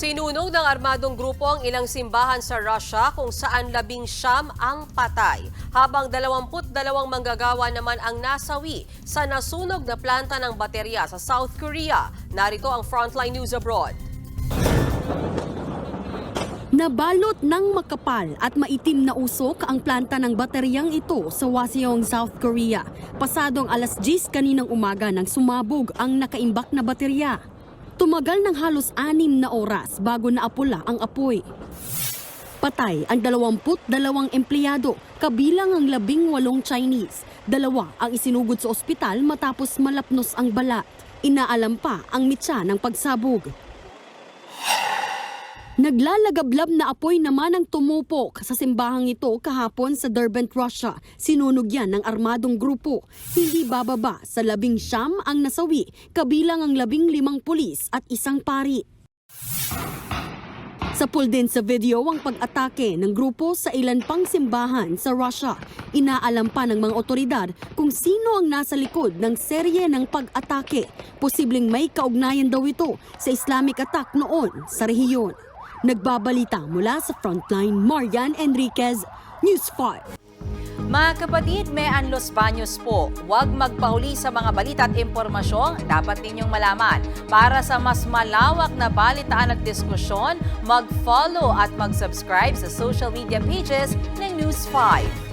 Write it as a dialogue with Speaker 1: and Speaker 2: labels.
Speaker 1: Sinunog ng armadong grupo ang ilang simbahan sa Russia kung saan labing siyam ang patay. Habang 22 manggagawa naman ang nasawi sa nasunog na planta ng baterya sa South Korea. Narito ang Frontline News Abroad.
Speaker 2: Nabalot ng makapal at maitim na usok ang planta ng bateryang ito sa Waseong, South Korea. Pasadong alas 10 kaninang umaga nang sumabog ang nakaimbak na baterya. Tumagal ng halos anim na oras bago naapula ang apoy. Patay ang 22 empleyado, kabilang ang 18 Chinese. Dalawa ang isinugod sa ospital matapos malapnos ang balat. Inaalam pa ang mitsa ng pagsabog. Naglalagablab na apoy naman ang tumupok sa simbahang ito kahapon sa Derbent, Russia. Sinunog yan ng armadong grupo. Hindi bababa sa labing siyam ang nasawi, kabilang ang labing limang pulis at isang pari. Sa pool din sa video ang pag-atake ng grupo sa ilan pang simbahan sa Russia. Inaalam pa ng mga otoridad kung sino ang nasa likod ng serye ng pag-atake. Posibleng may kaugnayan daw ito sa Islamic attack noon sa rehiyon. Nagbabalita mula sa Frontline, Marian Enriquez, News 5.
Speaker 3: Mga kapatid, may Anlos Baños po. Huwag magpahuli sa mga balita at impormasyong dapat ninyong malaman. Para sa mas malawak na balitaan at diskusyon, mag-follow at mag-subscribe sa social media pages ng News 5.